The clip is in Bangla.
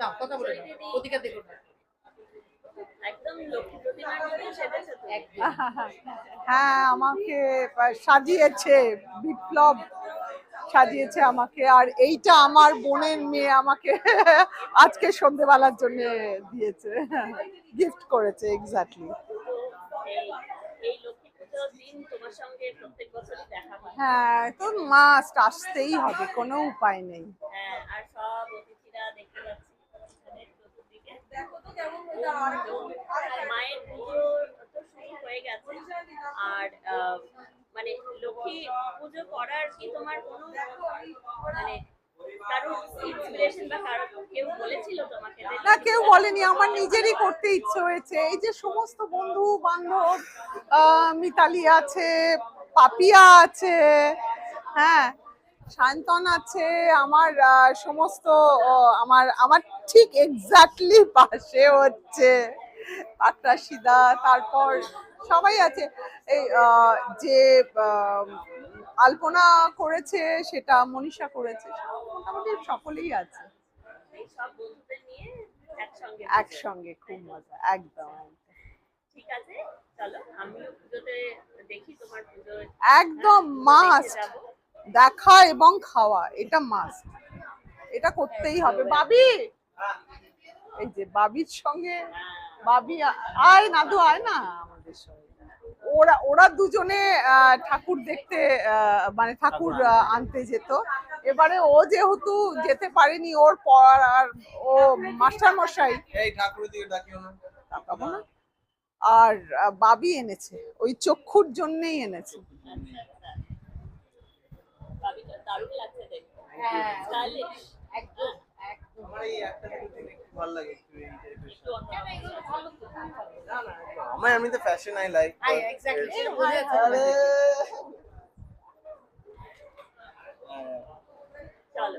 দাও কথা বলে দাও প্রতিকার দেখো না একদম লক্ষ্মী প্রতিমার মতো সেজেছো তো একদম। হ্যাঁ আমাকে সাজিয়েছে বিপ্লব সাজিয়েছে আমাকে আর এইটা আমার বোনের মেয়ে আমাকে আজকে সন্ধেবেলার জন্য দিয়েছে গিফট করেছে এক্স্যাক্টলি তো এই এই লক্ষ্মী পুজোর দিন তোমার সঙ্গে প্রত্যেক বছরই দেখা হয়। হ্যাঁ তো মাস্ট আসতেই হবে কোনো উপায় নেই। হ্যাঁ আর মায়ের পুজো তো শুরু হয়ে গেছে। আর আহ, মানে লক্ষ্মী পুজো করার কি তোমার কোনো মানে কারোর ইন্সপিরেশন বা কারও কেউ বলেছিল তোমাকে যে না কেউ বলেনি আমার নিজেরই করতে ইচ্ছে হয়েছে। এই যে সমস্ত বন্ধু বান্ধব আহ, মিতালি আছে পাপিয়া আছে হ্যাঁ সায়ন্তন আছে আমার সমস্ত আমার আমার ঠিক এক্স্যাক্টলি পাশে হচ্ছে। আক্রাশিদা তারপর সবাই আছে। এই যে আলপনা করেছে সেটা মনীষা করেছে মোটামুটি সকলেই আছে। একসঙ্গে খুব মজা একদম। ঠিক আছে চলো আমিও পুজোতে দেখি তোমার পুজো একদম মাস্ট দেখা এবং খাওয়া এটা মাস্ট এটা করতেই হবে। বাবি! এই যে বাবির সঙ্গে বাবি আয় নাদু আয় না আমাদের সঙ্গে। ওরা ওরা দুজনে ঠাকুর দেখতে মানে ঠাকুর আনতে যেত। এবারে ও যেহেতু যেতে পারেনি ওর পর আর ও মাস্টার মশাই আর বাবি এনেছে। ওই চক্ষুর জন্যই এনেছে। দারুণ লাগছে দেখতে। হ্যাঁ স্টাইলিশ একদম একদম আমার এই একটা ঠাকুর একটু ভালো লাগে একটু এই টাইপের একটু অন্যরকম। এগুলো ভালো তো না না আমার এমনিতে ফ্যাশন আই লাইক এক্স্যাক্টলি আরে! চলো।